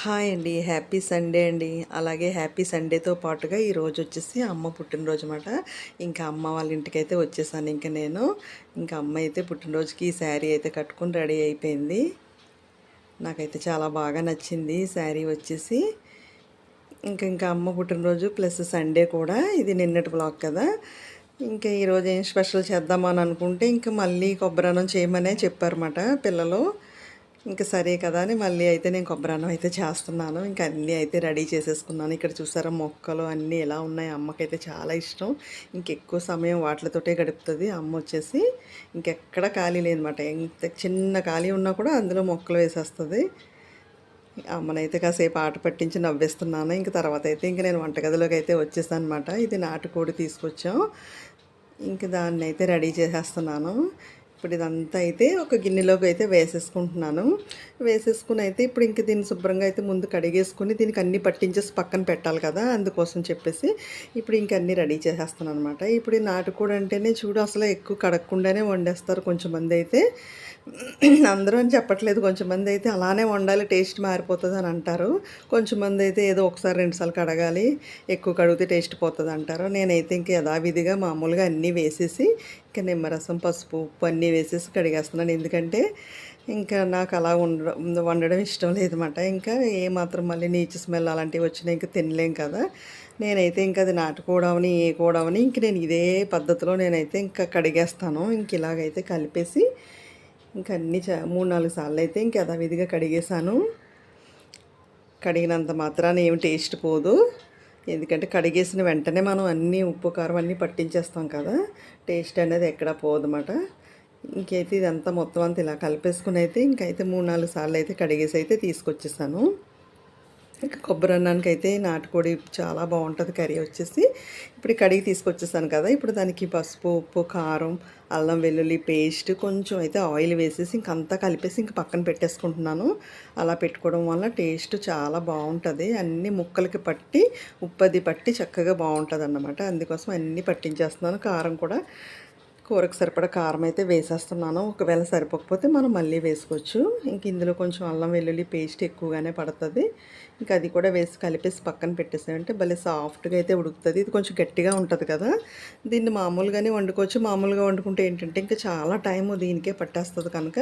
Hi అండి. Happy Sunday అండి. అలాగే హ్యాపీ సండేతో పాటుగా ఈరోజు వచ్చేసి అమ్మ పుట్టినరోజు అనమాట ఇంకా అమ్మ వాళ్ళ ఇంటికైతే వచ్చేసాను. ఇంకా నేను ఇంకా అమ్మ అయితే పుట్టినరోజుకి ఈ శారీ అయితే కట్టుకుని రెడీ అయిపోయింది. నాకైతే చాలా బాగా నచ్చింది ఈ శారీ వచ్చేసి. ఇంకా ఇంకా అమ్మ పుట్టినరోజు ప్లస్ సండే కూడా. ఇది నిన్నటి బ్లాగ్ కదా. ఇంకా ఈరోజు ఏం స్పెషల్ చేద్దామని అనుకుంటే ఇంకా మళ్ళీ కొబ్బరి అన్నం చేయమనే చెప్పారన్నమాట పిల్లలు. ఇంకా సరే కదా అని మళ్ళీ అయితే నేను కొబ్బరన్నం అయితే చేస్తున్నాను. ఇంకా అన్నీ అయితే రెడీ చేసేసుకున్నాను. ఇక్కడ చూసారా మొక్కలు అన్నీ ఎలా ఉన్నాయి? అమ్మకైతే చాలా ఇష్టం. ఇంకెక్కువ సమయం వాటితోటే గడుపుతుంది. అమ్మ వచ్చేసి ఇంకెక్కడ ఖాళీ లేదనమాట ఎంత చిన్న ఖాళీ ఉన్నా కూడా అందులో మొక్కలు వేసేస్తుంది. అమ్మనైతే కాసేపు ఆట పట్టించి నవ్వేస్తున్నాను. ఇంక తర్వాత అయితే ఇంక నేను వంటగదిలోకి అయితే వచ్చేసాను అనమాట ఇది నాటుకోడి తీసుకొచ్చాం. ఇంక దాన్ని అయితే రెడీ చేసేస్తున్నాను. ఇప్పుడు ఇదంతా అయితే ఒక గిన్నెలోకి అయితే వేసేసుకుంటున్నాను. వేసేసుకుని అయితే ఇప్పుడు ఇంక దీన్ని శుభ్రంగా అయితే ముందు కడిగేసుకుని దీనికి అన్ని పట్టించేసి పక్కన పెట్టాలి కదా అందుకోసం చెప్పేసి ఇప్పుడు ఇంక అన్నీ రెడీ చేసేస్తాను అనమాట ఇప్పుడు ఈ నాటుకోడి అంటేనే చూడు అసలు ఎక్కువ కడగకుండానే వండేస్తారు కొంచెం మంది అయితే. అందరూ అని చెప్పట్లేదు కొంచెం మంది అయితే అలానే వండాలి టేస్ట్ మారిపోతుంది అని అంటారు. కొంచెం మంది అయితే ఏదో ఒకసారి రెండుసార్లు కడగాలి ఎక్కువ కడిగితే టేస్ట్ పోతుంది అంటారు. నేనైతే ఇంక యథావిధిగా మామూలుగా అన్నీ వేసేసి ఇంకా నిమ్మరసం పసుపు ఉప్పు అన్నీ వేసేసి కడిగేస్తున్నాను. ఎందుకంటే ఇంకా నాకు అలా వండడం వండడం ఇష్టం లేదన్నమాట. ఇంకా ఏ మాత్రం మళ్ళీ నీచు స్మెల్ అలాంటివి వచ్చినా ఇంకా తినలేం కదా. నేనైతే ఇంకా అది నాటుకోవడమని ఏ కూడామని ఇంక నేను ఇదే పద్ధతిలో నేనైతే ఇంకా కడిగేస్తాను. ఇంక ఇలాగైతే కలిపేసి ఇంకా అన్ని మూడు నాలుగు సార్లు అయితే ఇంక యథావిధిగా కడిగేసాను కడిగినంత మాత్రాన ఏమి టేస్ట్ పోదు. ఎందుకంటే కడిగేసిన వెంటనే మనం అన్నీ ఉప్పు కారం అన్నీ పట్టించేస్తాం కదా. టేస్ట్ అనేది ఎక్కడా పోదన్నమాట. ఇంకైతే ఇదంతా మొత్తం అంతా ఇలా కలిపేసుకుని అయితే ఇంకైతే మూడు నాలుగు సార్లు అయితే కడిగేసి అయితే తీసుకొచ్చేసాను. ఇంకా కొబ్బరి అన్నానికి అయితే నాటుకోడి చాలా బాగుంటుంది కర్రీ వచ్చేసి. ఇప్పుడు కడిగి తీసుకొచ్చేసాను కదా ఇప్పుడు దానికి పసుపు ఉప్పు కారం అల్లం వెల్లుల్లి పేస్ట్ కొంచెం అయితే ఆయిల్ వేసేసి ఇంకంతా కలిపేసి ఇంక పక్కన పెట్టేసుకుంటున్నాను. అలా పెట్టుకోవడం వల్ల టేస్ట్ చాలా బాగుంటుంది. అన్ని ముక్కలకి పట్టి ఉప్పది పట్టి చక్కగా బాగుంటుంది అన్నమాట అందుకోసం అన్నీ పట్టించేస్తున్నాను. కారం కూడా కూరకు సరిపడా కారం అయితే వేసేస్తున్నాను. ఒకవేళ సరిపోకపోతే మనం మళ్ళీ వేసుకోవచ్చు. ఇంక ఇందులో కొంచెం అల్లం వెల్లుల్లి పేస్ట్ ఎక్కువగానే పడుతుంది. ఇంకా అది కూడా వేసి కలిపేసి పక్కన పెట్టేసామంటే భలే సాఫ్ట్గా అయితే ఉడుకుతుంది. ఇది కొంచెం గట్టిగా ఉంటుంది కదా. దీన్ని మామూలుగానే వండుకోవచ్చు. మామూలుగా వండుకుంటే ఏంటంటే ఇంకా చాలా టైము దీనికే పట్టేస్తుంది కనుక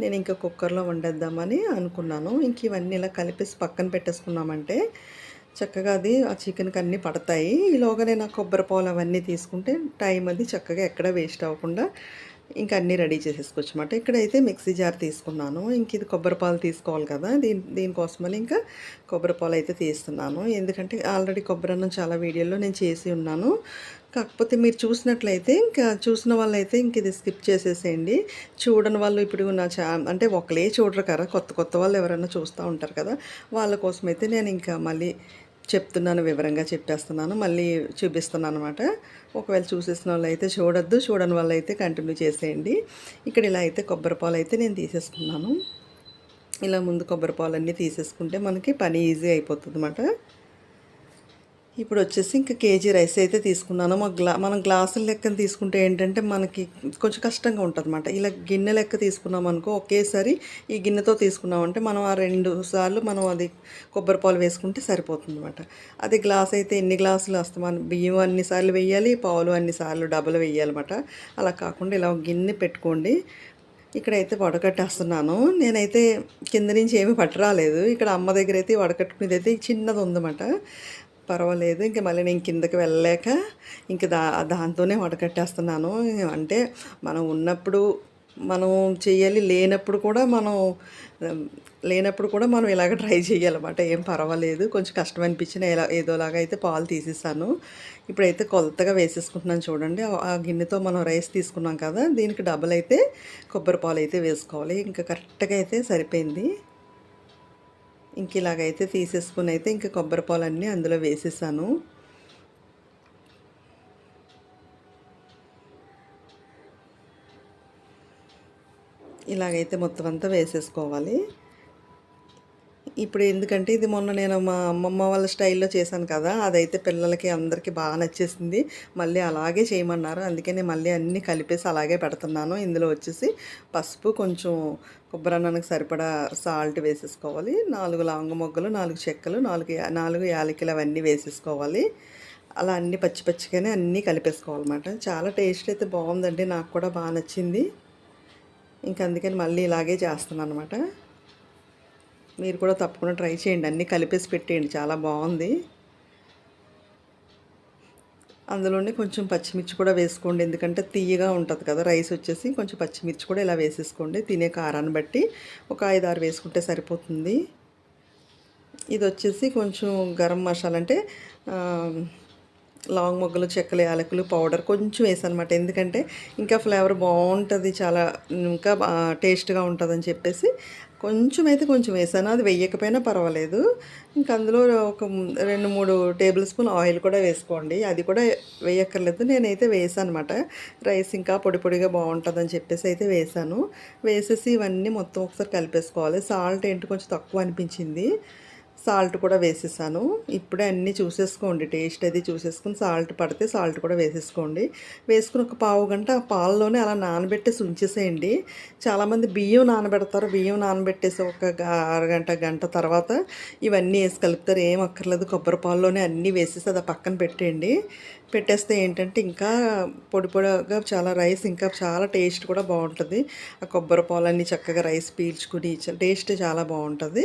నేను ఇంకా కుక్కర్లో వండేద్దామని అనుకున్నాను. ఇంక ఇవన్నీ ఇలా కలిపేసి పక్కన పెట్టేసుకున్నామంటే చక్కగా అది ఆ చికెన్కి అన్నీ పడతాయి. ఈలోగా నేను ఆ కొబ్బరి పాలు అవన్నీ తీసుకుంటే టైం అది చక్కగా ఎక్కడ వేస్ట్ అవ్వకుండా ఇంకా అన్నీ రెడీ చేసేసుకోవచ్చు అనమాట ఇక్కడైతే మిక్సీ జార్ తీసుకున్నాను. ఇంక ఇది కొబ్బరి పాలు తీసుకోవాలి కదా దీని దీనికోసమని ఇంకా కొబ్బరి పాలు అయితే తీస్తున్నాను. ఎందుకంటే ఆల్రెడీ కొబ్బరి అన్నం చాలా వీడియోలో నేను చేసి ఉన్నాను. కాకపోతే మీరు చూసినట్లయితే ఇంకా చూసిన వాళ్ళైతే ఇంక ఇది స్కిప్ చేసేసేయండి. చూడని వాళ్ళు ఇప్పుడు నా చా అంటే ఒకలే చూడరు కదా కొత్త కొత్త వాళ్ళు ఎవరైనా చూస్తూ ఉంటారు కదా వాళ్ళ కోసమైతే నేను ఇంకా మళ్ళీ చెప్తున్నాను వివరంగా చెప్పేస్తున్నాను మళ్ళీ చూపిస్తున్నాను అనమాట ఒకవేళ చూసేసిన వాళ్ళు అయితే చూడొద్దు చూడని వాళ్ళు అయితే కంటిన్యూ చేసేయండి. ఇక్కడ ఇలా అయితే కొబ్బరి పాలు అయితే నేను తీసేసుకున్నాను. ఇలా ముందు కొబ్బరి పాలన్నీ తీసేసుకుంటే మనకి పని ఈజీ అయిపోతుంది అన్నమాట ఇప్పుడు వచ్చేసి ఇంకా కేజీ రైస్ అయితే తీసుకున్నాను. మా గ్లా మనం గ్లాసుల లెక్కన తీసుకుంటే ఏంటంటే మనకి కొంచెం కష్టంగా ఉంటుంది అనమాట ఇలా గిన్నె లెక్క తీసుకున్నాం అనుకో ఒకేసారి ఈ గిన్నెతో తీసుకున్నామంటే మనం ఆ రెండు సార్లు మనం అది కొబ్బరి పాలు వేసుకుంటే సరిపోతుంది అనమాట అది గ్లాస్ అయితే ఎన్ని గ్లాసులు వస్తాం మనం బియ్యం అన్నిసార్లు వేయాలి పాలు అన్నిసార్లు డబ్బులు వేయాలన్నమాట. అలా కాకుండా ఇలా గిన్నె పెట్టుకోండి. ఇక్కడైతే వడకట్టేస్తున్నాను. నేనైతే కింద నుంచి ఏమీ పట్టరాలేదు. ఇక్కడ అమ్మ దగ్గర అయితే వడకట్టుకునేది అయితే చిన్నది ఉందన్నమాట. పర్వాలేదు. ఇంక మళ్ళీ నేను కిందకి వెళ్ళలేక ఇంక దా దాంతోనే వడకట్టేస్తున్నాను అంటే మనం ఉన్నప్పుడు మనం చేయాలి లేనప్పుడు కూడా మనం లేనప్పుడు కూడా మనం ఇలాగ ట్రై చేయాలన్నమాట ఏం పర్వాలేదు. కొంచెం కష్టం అనిపించిన ఎలా ఏదోలాగా అయితే పాలు తీసేసాను. ఇప్పుడైతే కొలతగా వేసేసుకుంటున్నాను చూడండి. ఆ గిన్నెతో మనం రైస్ తీసుకున్నాం కదా దీనికి డబల్ అయితే కొబ్బరి పాలు అయితే వేసుకోవాలి. ఇంకా కరెక్ట్గా అయితే సరిపోయింది. ఇంక ఇలాగైతే తీసేసుకుని అయితే ఇంకా కొబ్బరి పాలన్నీ అందులో వేసేసాను. ఇలాగైతే మొత్తం అంతా వేసేసుకోవాలి. ఇప్పుడు ఎందుకంటే ఇది మొన్న నేను మా అమ్మమ్మ వాళ్ళ స్టైల్లో చేశాను కదా అదైతే పిల్లలకి అందరికీ బాగా నచ్చేసింది. మళ్ళీ అలాగే చేయమన్నారు. అందుకే నేను మళ్ళీ అన్నీ కలిపేసి అలాగే పెడుతున్నాను. ఇందులో వచ్చేసి పసుపు కొంచెం కొబ్బరి అన్నానికి సరిపడా సాల్ట్ వేసేసుకోవాలి. నాలుగు లవంగ మొగ్గలు నాలుగు చెక్కలు నాలుగు నాలుగు యాలకులు అవన్నీ వేసేసుకోవాలి. అలా అన్నీ పచ్చి పచ్చిగానే అన్నీ కలిపేసుకోవాలన్నమాట. చాలా టేస్ట్ అయితే బాగుందండి. నాకు కూడా బాగా నచ్చింది. ఇంక అందుకని మళ్ళీ ఇలాగే చేస్తున్నాను అనమాట మీరు కూడా తప్పకుండా ట్రై చేయండి. అన్నీ కలిపేసి పెట్టేయండి. చాలా బాగుంది. అందులోనే కొంచెం పచ్చిమిర్చి కూడా వేసుకోండి. ఎందుకంటే తీయగా ఉంటుంది కదా. రైస్ వచ్చేసి కొంచెం పచ్చిమిర్చి కూడా ఇలా వేసేసుకోండి. తినే కారాన్ని బట్టి ఒక ఐదు ఆరు వేసుకుంటే సరిపోతుంది. ఇది వచ్చేసి కొంచెం గరం మసాలా అంటే లాంగ్ మొగ్గలు చెక్కలు యాలకులు పౌడర్ కొంచెం వేసానమాట. ఎందుకంటే ఇంకా ఫ్లేవర్ బాగుంటుంది. చాలా ఇంకా టేస్ట్గా ఉంటుందని చెప్పేసి కొంచెం అయితే కొంచెం వేసాను. అది వేయకపోయినా పర్వాలేదు. ఇంకా అందులో ఒక రెండు మూడు టేబుల్ స్పూన్ ఆయిల్ కూడా వేసుకోండి. అది కూడా వేయక్కర్లేదు. నేనైతే వేసాను అనమాట రైస్ ఇంకా పొడి పొడిగా బాగుంటుందని చెప్పేసి అయితే వేసాను. వేసేసి ఇవన్నీ మొత్తం ఒకసారి కలిపేసుకోవాలి. సాల్ట్ ఏంటి కొంచెం తక్కువ అనిపించింది. సాల్ట్ కూడా వేసేసాను. ఇప్పుడే అన్నీ చూసేసుకోండి. టేస్ట్ అది చూసేసుకుని సాల్ట్ పడితే సాల్ట్ కూడా వేసేసుకోండి. వేసుకుని ఒక పావు గంట ఆ పాలలోనే అలా నానబెట్టేసి ఉంచేసేయండి. చాలామంది బియ్యం నానబెడతారు. బియ్యం నానబెట్టేసి ఒక అరగంట గంట తర్వాత ఇవన్నీ వేసి కలుపుతారు. ఏం అక్కర్లేదు. కొబ్బరి పాలలోనే అన్నీ వేసేసి అది పక్కన పెట్టేయండి. పెట్టేస్తే ఏంటంటే ఇంకా పొడి పొడిగా చాలా రైస్ ఇంకా చాలా టేస్ట్ కూడా బాగుంటుంది. ఆ కొబ్బరి పాలన్నీ చక్కగా రైస్ పీల్చుకుని టేస్ట్ చాలా బాగుంటుంది.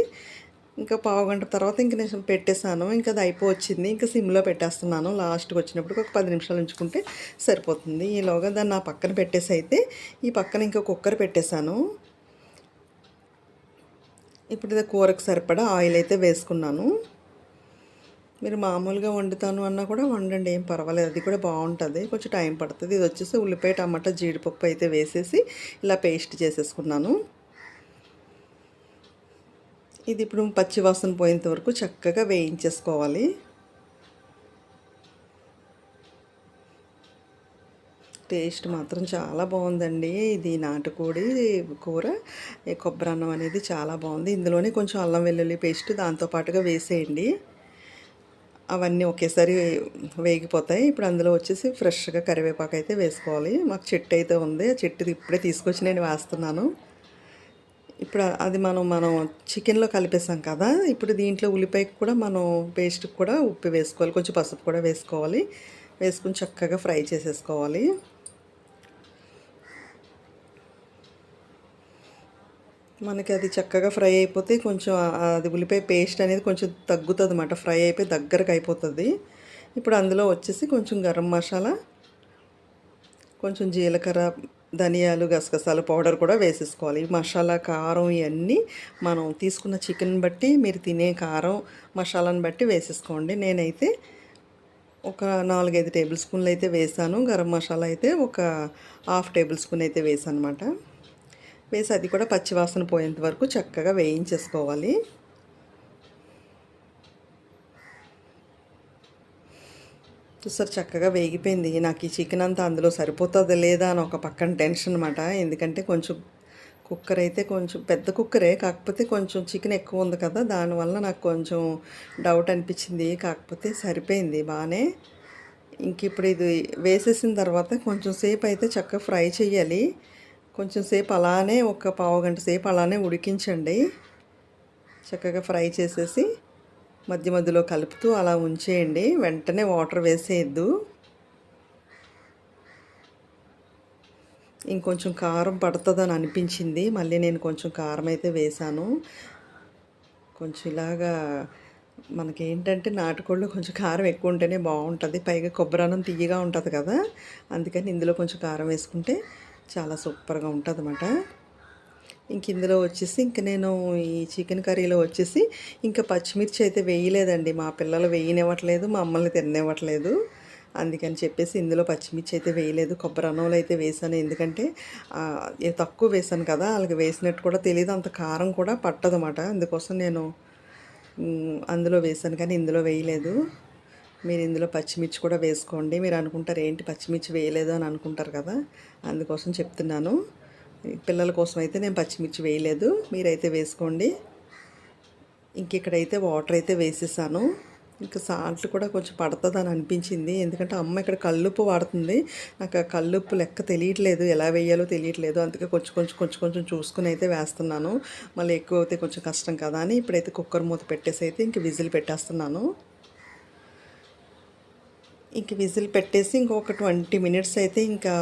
ఇంకా పావు గంట తర్వాత ఇంక నేను పెట్టేశాను. ఇంకా అది అయిపోవచ్చింది. ఇంకా సిమ్లో పెట్టేస్తున్నాను. లాస్ట్కి వచ్చినప్పుడు ఒక పది నిమిషాలు ఉంచుకుంటే సరిపోతుంది. ఈలోగా దాన్ని నా పక్కన పెట్టేసి అయితే ఈ పక్కన ఇంకా కుక్కర్ పెట్టేశాను. ఇప్పుడు ఇది కూరకు సరిపడా ఆయిల్ అయితే వేసుకున్నాను. మీరు మామూలుగా వండుతాను అన్నా కూడా వండండి. ఏం పర్వాలేదు. అది కూడా బాగుంటుంది. కొంచెం టైం పడుతుంది. ఇది వచ్చేసి ఉల్లిపాయ టమాటా జీడిపప్పు అయితే వేసేసి ఇలా పేస్ట్ చేసేసుకున్నాను. ఇది ఇప్పుడు పచ్చివాసన పోయేంత వరకు చక్కగా వేయించేసుకోవాలి. టేస్ట్ మాత్రం చాలా బాగుందండి. ఇది నాటుకోడి కూర కొబ్బరి అన్నం అనేది చాలా బాగుంది. ఇందులోనే కొంచెం అల్లం వెల్లుల్లి పేస్ట్ దాంతోపాటుగా వేసేయండి. అవన్నీ ఒకేసారి వేగిపోతాయి. ఇప్పుడు అందులో వచ్చేసి ఫ్రెష్గా కరివేపాకు అయితే వేసుకోవాలి. మాకు చెట్టు అయితే ఉంది. ఆ చెట్టుది ఇప్పుడే తీసుకొచ్చి నేను వేస్తున్నాను. ఇప్పుడు అది మనం మనం చికెన్లో కలిపేసాం కదా ఇప్పుడు దీంట్లో ఉల్లిపాయకి కూడా మనం పేస్ట్కి కూడా ఉప్పు వేసుకోవాలి. కొంచెం పసుపు కూడా వేసుకోవాలి. వేసుకుని చక్కగా ఫ్రై చేసేసుకోవాలి. మనకి అది చక్కగా ఫ్రై అయిపోతే కొంచెం అది ఉల్లిపాయ పేస్ట్ అనేది కొంచెం తగ్గుతుంది అన్నమాట ఫ్రై అయిపోయి దగ్గరకు అయిపోతుంది. ఇప్పుడు అందులో వచ్చేసి కొంచెం గరం మసాలా కొంచెం జీలకర్ర ధనియాలు గసగసాలు పౌడర్ కూడా వేసేసుకోవాలి. మసాలా కారం ఇవన్నీ మనం తీసుకున్న చికెన్ బట్టి మీరు తినే కారం మసాలాను బట్టి వేసేసుకోండి. నేనైతే ఒక నాలుగైదు టేబుల్ స్పూన్లు అయితే వేసాను. గరం మసాలా అయితే ఒక హాఫ్ టేబుల్ స్పూన్ అయితే వేసాను అనమాట వేసి అది కూడా పచ్చివాసన పోయేంత వరకు చక్కగా వేయించేసుకోవాలి. చూసారు చక్కగా వేగిపోయింది. నాకు ఈ చికెన్ అంతా అందులో సరిపోతుందా లేదా అని ఒక పక్కన టెన్షన్ అనమాట ఎందుకంటే కొంచెం కుక్కర్ అయితే కొంచెం పెద్ద కుక్కరే కాకపోతే కొంచెం చికెన్ ఎక్కువ ఉంది కదా దానివల్ల నాకు కొంచెం డౌట్ అనిపించింది. కాకపోతే సరిపోయింది బాగానే ఇంక ఇప్పుడు ఇది వేసేసిన తర్వాత కొంచెం సేపు అయితే చక్కగా ఫ్రై చేయాలి కొంచెం సేపు అలానే ఒక పావు గంట సేపు అలానే ఉడికించండి. చక్కగా ఫ్రై చేసేసి మధ్య మధ్యలో కలుపుతూ అలా ఉంచేయండి. వెంటనే వాటర్ వేసేయద్దు. ఇంకొంచెం కారం పడుతుందని అనిపించింది. మళ్ళీ నేను కొంచెం కారం అయితే వేశాను. కొంచెం ఇలాగా మనకేంటంటే నాటుకోళ్ళు కొంచెం కారం ఎక్కువ ఉంటేనే బాగుంటుంది. పైగా కొబ్బరి అన్నం తీయగా ఉంటుంది కదా. అందుకని ఇందులో కొంచెం కారం వేసుకుంటే చాలా సూపర్గా ఉంటుంది అన్నమాట ఇంక ఇందులో వచ్చేసి ఇంక నేను ఈ చికెన్ కర్రీలో వచ్చేసి ఇంకా పచ్చిమిర్చి అయితే వేయలేదండి. మా పిల్లలు వేయనివ్వట్లేదు మా అమ్మల్ని తిననివ్వట్లేదు. అందుకని చెప్పేసి ఇందులో పచ్చిమిర్చి అయితే వేయలేదు. కొబ్బరి అన్నంలో అయితే వేసాను. ఎందుకంటే తక్కువ వేసాను కదా వాళ్ళకి వేసినట్టు కూడా తెలియదు అంత కారం కూడా పట్టదన్నమాట. అందుకోసం నేను అందులో వేసాను కానీ ఇందులో వేయలేదు. మీరు ఇందులో పచ్చిమిర్చి కూడా వేసుకోండి. మీరు అనుకుంటారు ఏంటి పచ్చిమిర్చి వేయలేదు అని అనుకుంటారు కదా అందుకోసం చెప్తున్నాను. పిల్లల కోసం అయితే నేను పచ్చిమిర్చి వేయలేదు. మీరైతే వేసుకోండి. ఇంక ఇక్కడైతే వాటర్ అయితే వేసేసాను. ఇంకా సాల్ట్ కూడా కొంచెం పడుతుంది అని అనిపించింది. ఎందుకంటే అమ్మ ఇక్కడ కల్లుప్పు వాడుతుంది. నాకు ఆ కల్లుప్పు లెక్క తెలియట్లేదు. ఎలా వేయాలో తెలియట్లేదు. అందుకే కొంచెం కొంచెం కొంచెం కొంచెం చూసుకుని అయితే వేస్తున్నాను. మళ్ళీ ఎక్కువ అయితే కొంచెం కష్టం కదా అని ఇప్పుడైతే కుక్కర్ మూత పెట్టేసి అయితే ఇంక విజిల్ పెట్టేస్తున్నాను. ఇంక విజిల్ పెట్టేసి ఇంకొక ట్వంటీ మినిట్స్ అయితే ఇంకా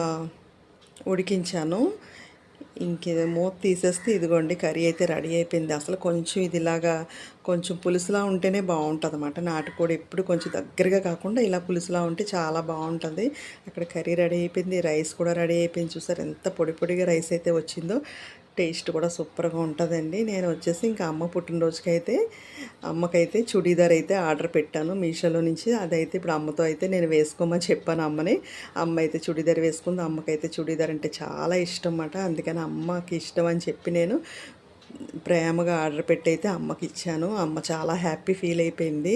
ఉడికించాను. ఇంకేదో మూత తీసేస్తే ఇదిగోండి కర్రీ అయితే రెడీ అయిపోయింది. అసలు కొంచెం ఇదిలాగా కొంచెం పులుసులా ఉంటేనే బాగుంటుంది అనమాట నాటుకోడి ఎప్పుడు కొంచెం దగ్గరగా కాకుండా ఇలా పులుసులా ఉంటే చాలా బాగుంటుంది. అక్కడ కర్రీ రెడీ అయిపోయింది రైస్ కూడా రెడీ అయిపోయింది. చూసారు ఎంత పొడి పొడిగా రైస్ అయితే వచ్చిందో. టేస్ట్ కూడా సూపర్గా ఉంటుందండి. నేను వచ్చేసి ఇంకా అమ్మ పుట్టినరోజుకి అయితే అమ్మకైతే చుడీదార్ అయితే ఆర్డర్ పెట్టాను. మీషోలో నుంచి అదైతే ఇప్పుడు అమ్మతో అయితే నేను వేసుకోమని చెప్పాను అమ్మని. అమ్మ అయితే చుడీదార్ వేసుకుంది అమ్మకైతే చుడీదార్ అంటే చాలా ఇష్టం అన్నమాట అందుకని అమ్మకి ఇష్టం అని చెప్పి నేను ప్రేమగా ఆర్డర్ పెట్టి అయితే అమ్మకి ఇచ్చాను అమ్మ చాలా హ్యాపీ ఫీల్ అయిపోయింది.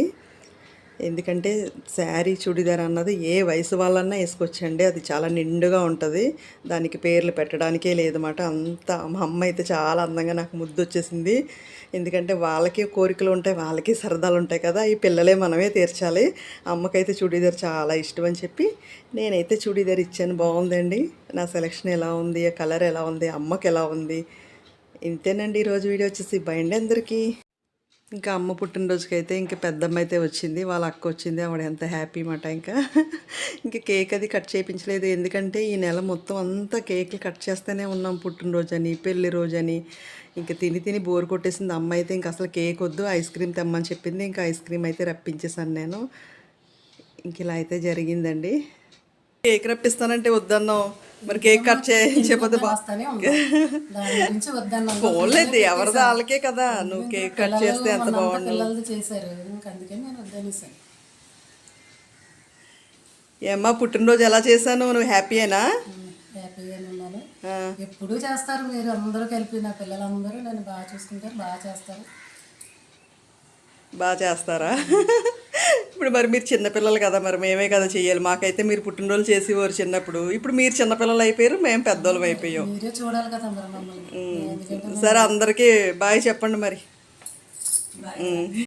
ఎందుకంటే శారీ చుడిదార్ అన్నది ఏ వయసు వాళ్ళన్నా వేసుకొచ్చండి. అది చాలా నిండుగా ఉంటుంది. దానికి పేర్లు పెట్టడానికే లేదన్నమాట. అంత మా అమ్మ అయితే చాలా అందంగా నాకు ముద్దు వచ్చేసింది. ఎందుకంటే వాళ్ళకి కోరికలు ఉంటాయి వాళ్ళకి సరదాలు ఉంటాయి కదా. ఈ పిల్లలే మనమే తీర్చాలి. అమ్మకైతే చుడీదార్ చాలా ఇష్టం అని చెప్పి నేనైతే చుడీదార్ ఇచ్చాను. బాగుందండి. నా సెలెక్షన్ ఎలా ఉంది? ఆ కలర్ ఎలా ఉంది? అమ్మకి ఎలా ఉంది? ఇంతేనండి ఈరోజు వీడియో వచ్చేసి. బయండి అందరికీ. ఇంకా అమ్మ పుట్టినరోజుకి అయితే ఇంకా పెద్దమ్మ అయితే వచ్చింది వాళ్ళ అక్క వచ్చింది ఆవిడ ఎంత హ్యాపీ మాట ఇంకా. ఇంకా కేక్ అది కట్ చేయించలేదు ఎందుకంటే ఈ నెల మొత్తం అంతా కేక్లు కట్ చేస్తూనే ఉన్నాం పుట్టినరోజు అని పెళ్ళి రోజు అని ఇంకా తిని తిని బోర్ కొట్టేసింది అమ్మ అయితే ఇంకా అసలు కేక్ వద్దు ఐస్ క్రీమ్ తెమ్మని చెప్పింది ఇంకా ఐస్ క్రీమ్ అయితే రప్పించేసాను నేను. ఇంక ఇలా అయితే జరిగిందండి. కేక్ రప్పిస్తానంటే వద్దన్నావు. మరి కేక్ కట్ వద్దన్నాను పోలేదు ఎవరిది వాళ్ళకే కదా. నువ్వు కేక్ కట్ చేస్తే ఎంత బాగుండు. చేశారు. నేను వద్దనేసాను ఏమ్మా పుట్టినరోజు ఎలా చేశాను? నువ్వు హ్యాపీయేనా ఎప్పుడూ చేస్తారు మీరు. అందరూ కలిపి నా పిల్లలందరూ నన్ను బాగా చూసుకుంటారు బాగా చేస్తారు. బాగా చేస్తారా? ఇప్పుడు మరి మీరు చిన్నపిల్లలు కదా మరి మేమే కదా చెయ్యాలి మాకైతే మీరు పుట్టినరోజు చేసేవారు చిన్నప్పుడు. ఇప్పుడు మీరు చిన్నపిల్లలు అయిపోయారు మేము పెద్దోళ్ళం అయిపోయాం. సరే అందరికీ బాయ్ చెప్పండి మరి.